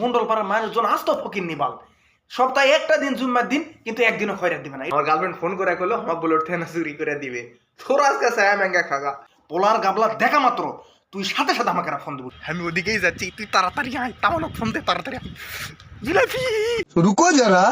মন্ডলপাড়ার মানুষজন আস্ত ফকির নিবাল। সপ্তাহে একটা দিন জুম্মার দিন কিন্তু একদিনও খয়রাত দিবে না। আমার গার্লফ্রেন্ড ফোন করে কইলো আমার বলে উঠতে না চুরি করে দিবে। তোর আজকে সায়া ম্যাঙ্গা খাগা। পোলার গাবলা দেখা মাত্র। তুই সাথে সাথে আমাকে ফোন দেবো। আমি ওদিকেই যাচ্ছি তুই তাড়াতাড়ি আয় তামানো ফোন দে তাড়াতাড়ি জিলাপি! রুকো যারা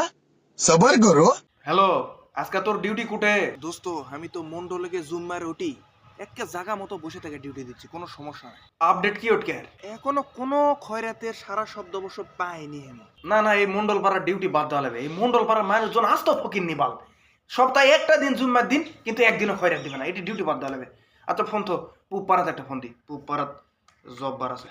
সবার করো। হ্যালো আজকে তোর ডিউটি কুটে? দোস্ত আমি তো মন্ডলকে জুম্মার উঠি একটা জায়গা মতো বসে থেকে ডিউটি দিচ্ছি কোনো সমস্যা নাই। আপডেট কি ওটকে এখনও কোনো খয়রাতের সারা শব্দ অবশ্য পাইনি আমি না না এই মন্ডল পাড়ার ডিউটি বাদ দেওয়া লাগবে। এই মন্ডল পাড়ার মানুষজন আসতো ফকির নিবাল। সপ্তাহে একটা দিন জুম্মার দিন কিন্তু একদিনও খয়রাত দিবে না। এটি ডিউটি বাদ দেওয়া লাগবে। আচ্ছা ফোন তো পুব পাড়াতে একটা ফোন দি। পুব পাড়াত জব্বার আছে।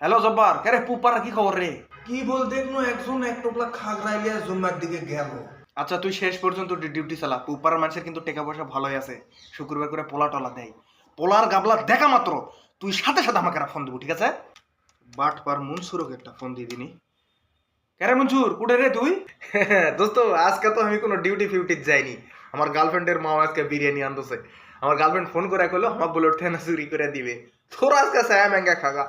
হ্যালো জব্বার। কেরে পুব পাড়ার কি খবর রে? কি বল দেখল একজন এক টোপলা খাগড়াইলিয়া জুম্মার দিকে গেল। আচ্ছা তুই শেষ পর্যন্ত ডিউটি চালা। পুপার মানুষের কিন্তু টাকা পয়সা ভালোই আছে। শুক্রবার করে পোলা টলা দেয়। পোলার গাবলা দেখা মাত্র। তুই সাথে সাথে আমাকে ফোন দেবো, ঠিক আছে? বাট পার মনসুরকে একটা ফোন দিয়ে দিনি। কেরে মনসুর কুটে রে তুই? দোস্ত, আজকে তো আমি কোনো ডিউটি ফিউটি যাইনি। আমার গার্লফ্রেন্ডের মা আজকে বিরিয়ানি আনতেছে। আমার গার্লফ্রেন্ড ফোন করে কইলো, আমার বুলেট থেকে চুরি করে দিবে। তোর আজকে সায়া ম্যাঙ্গা খাগা।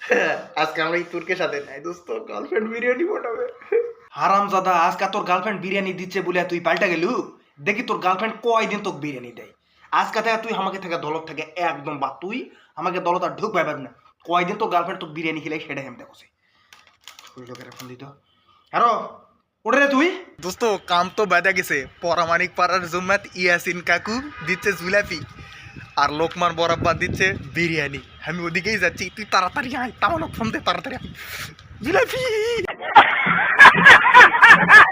আজকে এই তুর্কের সাথে নাই। দোস্ত গার্লফ্রেন্ড বিরিয়ানি পাঠাবে হারাম দাদা আজকে তোর গার্লফ্রেন্ড বিরিয়ানি দিচ্ছে বলে তুই পাল্টা গেলু? দেখি তোর গার্লফ্রেন্ড কয়দিন তোকে বিরিয়ানি দেয়? আজকে থেকে তুই আমাকে থেকে দলত থেকে একদম বা তুই আমাকে দলত আর ঢুক পাইবার না। কয়দিন তোর গার্লফ্রেন্ড তোকে বিরিয়ানি খেলে সেটা আমি দেখছি। ফোন দিত। ওটা রে তুই? দোস্ত, কাম তো বেদা গেছে। পরামানিক পাড়ার জুম্মাত ইয়াসিন কাকু দিচ্ছে জুলাপি আর লোকমান বরাব্বা দিচ্ছে বিরিয়ানি। আমি ওদিকেই যাচ্ছি। তুই তাড়াতাড়ি আয়, তামানক ফোন দে, তাড়াতাড়ি। Jalebi ha ha